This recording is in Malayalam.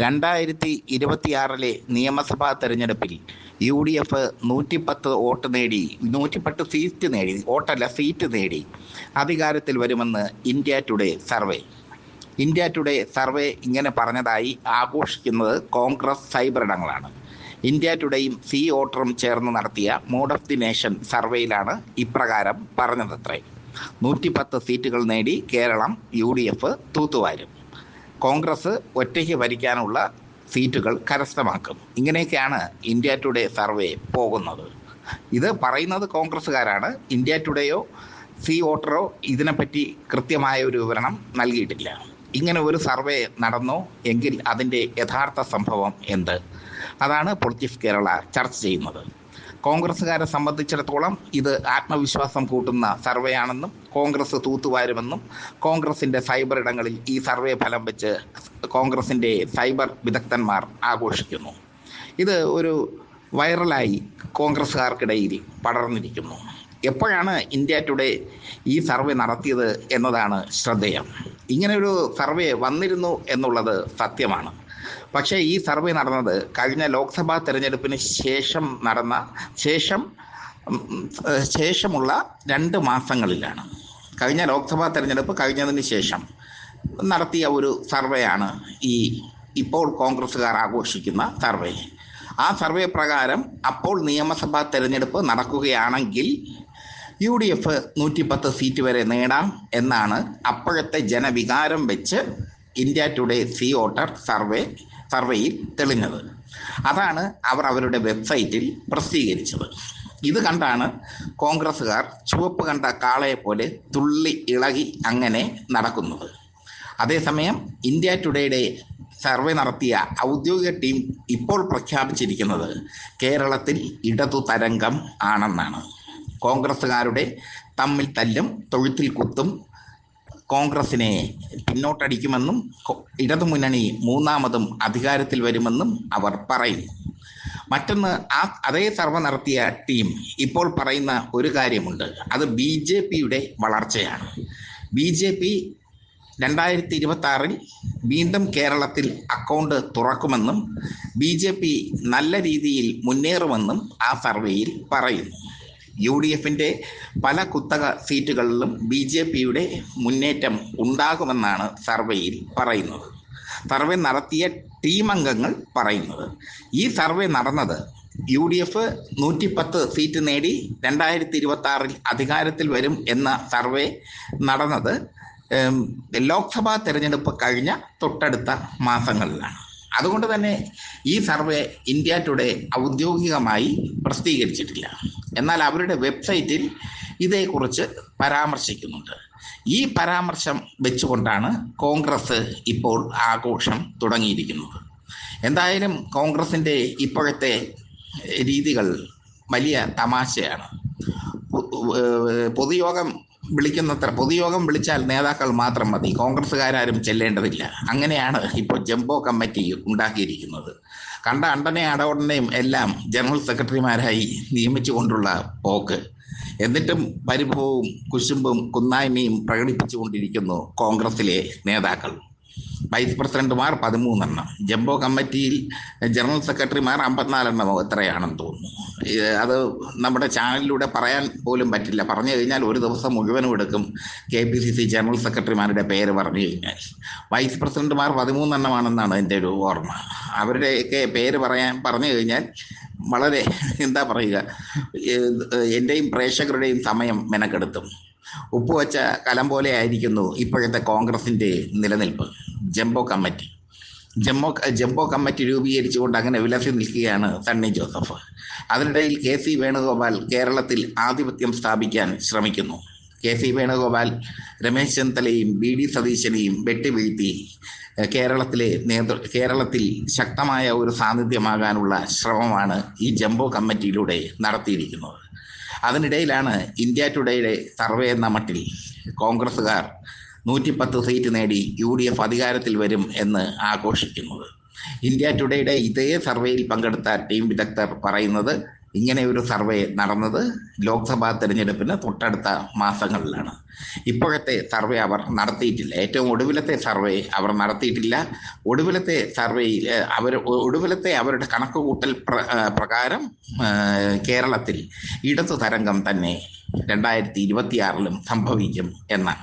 രണ്ടായിരത്തി ഇരുപത്തിയാറിലെ നിയമസഭാ തെരഞ്ഞെടുപ്പിൽ യു ഡി എഫ് നൂറ്റിപ്പത്ത് വോട്ട് നേടി നൂറ്റിപ്പത്ത് സീറ്റ് നേടി വോട്ടല്ല സീറ്റ് നേടി. അധികാരത്തിൽ വരുമെന്ന് India Today survey. India Today survey ഇങ്ങനെ പറഞ്ഞതായി ആഘോഷിക്കുന്നത് കോൺഗ്രസ് സൈബർ ഇടങ്ങളാണ്. ഇന്ത്യ ടുഡേയും സി വോട്ടറും ചേർന്ന് നടത്തിയ മോഡ് ഓഫ് ദി നേഷൻ സർവേയിലാണ് ഇപ്രകാരം പറഞ്ഞതത്രേ. നൂറ്റിപ്പത്ത് സീറ്റുകൾ നേടി കേരളം യു ഡി എഫ് തൂത്തുവാരും. കോൺഗ്രസ് ഒറ്റയ്ക്ക് ഭരിക്കാനുള്ള സീറ്റുകൾ കരസ്ഥമാക്കും ഇങ്ങനെയൊക്കെയാണ് ഇന്ത്യ ടുഡേ സർവേ പോകുന്നത്. ഇത് പറയുന്നത് കോൺഗ്രസ്സുകാരാണ്. ഇന്ത്യ ടുഡേയോ സി വോട്ടറോ ഇതിനെപ്പറ്റി കൃത്യമായ ഒരു വിവരണം നൽകിയിട്ടില്ല. ഇങ്ങനെ ഒരു സർവേ നടന്നോ എങ്കിൽ അതിന്റെ യഥാർത്ഥ സംഭവം എന്ത്? അതാണ് പൊളിറ്റിക്സ് കേരള ചർച്ച ചെയ്യുന്നത്. കോൺഗ്രസ്സുകാരെ സംബന്ധിച്ചിടത്തോളം ഇത് ആത്മവിശ്വാസം കൂട്ടുന്ന സർവേയാണെന്നും കോൺഗ്രസ് തൂത്തുവാരുമെന്നും കോൺഗ്രസിന്റെ സൈബർ ഇടങ്ങളിൽ ഈ സർവേ ഫലം വെച്ച് കോൺഗ്രസിന്റെ സൈബർ വിദഗ്ധന്മാർ ആഘോഷിക്കുന്നു. ഇത് ഒരു വൈറലായി കോൺഗ്രസ്സുകാർക്കിടയിൽ പടർന്നിരിക്കുന്നു. എപ്പോഴാണ് ഇന്ത്യ ടുഡേ ഈ സർവേ നടത്തിയത് എന്നതാണ് ശ്രദ്ധേയം. ഇങ്ങനെ ഒരു സർവേ വന്നിരുന്നു എന്നുള്ളത് സത്യമാണ്. പക്ഷേ ഈ സർവേ നടന്നത് കഴിഞ്ഞ ലോക്സഭാ തെരഞ്ഞെടുപ്പിന് ശേഷം നടന്ന ശേഷം ശേഷമുള്ള രണ്ട് മാസങ്ങളിലാണ്. കഴിഞ്ഞ ലോക്സഭാ തെരഞ്ഞെടുപ്പ് കഴിഞ്ഞതിന് ശേഷം നടത്തിയ ഒരു സർവേയാണ് ഈ ഇപ്പോൾ കോൺഗ്രസ്സുകാർ ആഘോഷിക്കുന്ന സർവേ. ആ സർവേ പ്രകാരം അപ്പോൾ നിയമസഭാ തെരഞ്ഞെടുപ്പ് നടക്കുകയാണെങ്കിൽ യു ഡി എഫ് നൂറ്റിപ്പത്ത് സീറ്റ് വരെ നേടാം എന്നാണ് അപ്പോഴത്തെ ജനവികാരം വെച്ച് India Today C voter survey സർവേയിൽ തെളിഞ്ഞത്. അതാണ് അവർ അവരുടെ വെബ്സൈറ്റിൽ പ്രസിദ്ധീകരിച്ചത്. ഇത് കണ്ടാണ് കോൺഗ്രസ്സുകാർ ചുവപ്പ് കണ്ട കാളയെ പോലെ തുള്ളി ഇളകി അങ്ങനെ നടക്കുന്നത്. അതേസമയം ഇന്ത്യ ടുഡേയുടെ സർവേ നടത്തിയ ഔദ്യോഗിക ടീം ഇപ്പോൾ പ്രഖ്യാപിച്ചിരിക്കുന്നത് കേരളത്തിൽ ഇടതു തരംഗം ആണെന്നാണ്. കോൺഗ്രസ്സുകാരുടെ തമ്മിൽ തല്ലും തൊഴുത്തിൽ കുത്തും കോൺഗ്രസിനെ പിന്നോട്ടടിക്കുമെന്നും ഇടതുമുന്നണി മൂന്നാമതും അധികാരത്തിൽ വരുമെന്നും അവർ പറയുന്നു. മറ്റൊന്ന് ആ അതേ സർവ നടത്തിയ ടീം ഇപ്പോൾ പറയുന്ന ഒരു കാര്യമുണ്ട്. അത് ബി ജെ പിയുടെ വളർച്ചയാണ്. ബി ജെ പി രണ്ടായിരത്തി ഇരുപത്തി ആറിൽ വീണ്ടും കേരളത്തിൽ അക്കൗണ്ട് തുറക്കുമെന്നും ബി ജെ പി നല്ല രീതിയിൽ മുന്നേറുമെന്നും ആ സർവേയിൽ പറയുന്നു. യു ഡി എഫിന്റെ പല കുത്തക സീറ്റുകളിലും ബി ജെ പിയുടെ മുന്നേറ്റം ഉണ്ടാകുമെന്നാണ് സർവേയിൽ പറയുന്നത്. സർവേ നടത്തിയ ടീം അംഗങ്ങൾ പറയുന്നത്. ഈ സർവേ നടന്നത് യു ഡി എഫ് നൂറ്റിപ്പത്ത് സീറ്റ് നേടി രണ്ടായിരത്തി ഇരുപത്തി ആറിൽ അധികാരത്തിൽ വരും എന്ന സർവേ നടന്നത് ലോക്സഭാ തെരഞ്ഞെടുപ്പ് കഴിഞ്ഞ തൊട്ടടുത്ത മാസങ്ങളിലാണ്. അതുകൊണ്ട് തന്നെ ഈ സർവേ ഇന്ത്യ ടുഡേ ഔദ്യോഗികമായി പ്രസിദ്ധീകരിച്ചിട്ടില്ല. എന്നാൽ അവരുടെ വെബ്സൈറ്റിൽ ഇതേക്കുറിച്ച് പരാമർശിക്കുന്നുണ്ട്. ഈ പരാമർശം വെച്ചുകൊണ്ടാണ് കോൺഗ്രസ് ഇപ്പോൾ ആഘോഷം തുടങ്ങിയിരിക്കുന്നത്. എന്തായാലും കോൺഗ്രസിന്റെ ഇപ്പോഴത്തെ രീതികൾ വലിയ തമാശയാണ്. പൊതുയോഗം വിളിക്കുന്നത്ര പൊതുയോഗം വിളിച്ചാൽ നേതാക്കൾ മാത്രം മതി. കോൺഗ്രസ്സുകാരും ചെല്ലേണ്ടതില്ല. അങ്ങനെയാണ് ഇപ്പോൾ ജംബോ കമ്മിറ്റി ഉണ്ടാക്കിയിരിക്കുന്നത്. കണ്ട അണ്ടനെ അടവടനെയും എല്ലാം ജനറൽ സെക്രട്ടറിമാരായി നിയമിച്ചുകൊണ്ടുള്ള പോക്ക്. എന്നിട്ടും പരിഭവവും കുശുമ്പും കുന്നായ്മയും പ്രകടിപ്പിച്ചുകൊണ്ടിരിക്കുന്നു കോൺഗ്രസിലെ നേതാക്കൾ. വൈസ് പ്രസിഡന്റുമാർ പതിമൂന്നെണ്ണം. ജംബോ കമ്മിറ്റിയിൽ ജനറൽ സെക്രട്ടറിമാർ അമ്പത്തിനാലെണ്ണമോ എത്രയാണെന്ന് തോന്നുന്നു. അത് നമ്മുടെ ചാനലിലൂടെ പറയാൻ പോലും പറ്റില്ല. പറഞ്ഞു കഴിഞ്ഞാൽ ഒരു ദിവസം മുഴുവനും എടുക്കും. K P C C general സെക്രട്ടറിമാരുടെ പേര് പറഞ്ഞു കഴിഞ്ഞാൽ. വൈസ് പ്രസിഡന്റുമാർ പതിമൂന്നെണ്ണമാണെന്നാണ് എന്റെ ഒരു ഓർമ്മ. അവരുടെയൊക്കെ പേര് പറയാൻ പറഞ്ഞു കഴിഞ്ഞാൽ വളരെ എന്താ പറയുക എന്റെയും പ്രേക്ഷകരുടെയും സമയം മെനക്കെടുത്തും. ഉപ്പ് വെച്ച കലം പോലെ ആയിരിക്കുന്നു ഇപ്പോഴത്തെ കോൺഗ്രസിന്റെ നിലനിൽപ്പ്. Jumbo committee. ജമ്മോ ജംബോ കമ്മിറ്റി രൂപീകരിച്ചുകൊണ്ട് അങ്ങനെ വിലസി നിൽക്കുകയാണ് സണ്ണി ജോസഫ്. അതിനിടയിൽ കെ സി വേണുഗോപാൽ കേരളത്തിൽ ആധിപത്യം സ്ഥാപിക്കാൻ ശ്രമിക്കുന്നു. കെ സി വേണുഗോപാൽ രമേശ് ചെന്നിത്തലയും ബി ഡി സതീശനെയും വെട്ടിവീഴ്ത്തി കേരളത്തിലെ നേതൃ കേരളത്തിൽ ശക്തമായ ഒരു സാന്നിധ്യമാകാനുള്ള ശ്രമമാണ് ഈ ജംബോ കമ്മിറ്റിയിലൂടെ നടത്തിയിരിക്കുന്നത്. അതിനിടയിലാണ് ഇന്ത്യ ടുഡേയുടെ സർവേ എന്ന മട്ടിൽ കോൺഗ്രസ്സുകാർ നൂറ്റിപ്പത്ത് സീറ്റ് നേടി യു ഡി എഫ് അധികാരത്തിൽ വരും എന്ന് ആഘോഷിക്കുന്നത്. ഇന്ത്യ ടുഡേയുടെ ഇതേ സർവേയിൽ പങ്കെടുത്ത ടീം വിദഗ്ധർ പറയുന്നത് ഇങ്ങനെ ഒരു സർവേ നടന്നത് ലോക്സഭാ തെരഞ്ഞെടുപ്പിന് തൊട്ടടുത്ത മാസങ്ങളിലാണ്. ഇപ്പോഴത്തെ സർവേ അവർ നടത്തിയിട്ടില്ല. ഏറ്റവും ഒടുവിലത്തെ സർവേ അവർ നടത്തിയിട്ടില്ല. ഒടുവിലത്തെ സർവേയിൽ അവർ ഒടുവിലത്തെ അവരുടെ കണക്കുകൂട്ടൽ പ്രകാരം കേരളത്തിൽ ഇടതു തരംഗം തന്നെ രണ്ടായിരത്തി ഇരുപത്തിയാറിലും സംഭവിക്കും എന്നാണ്.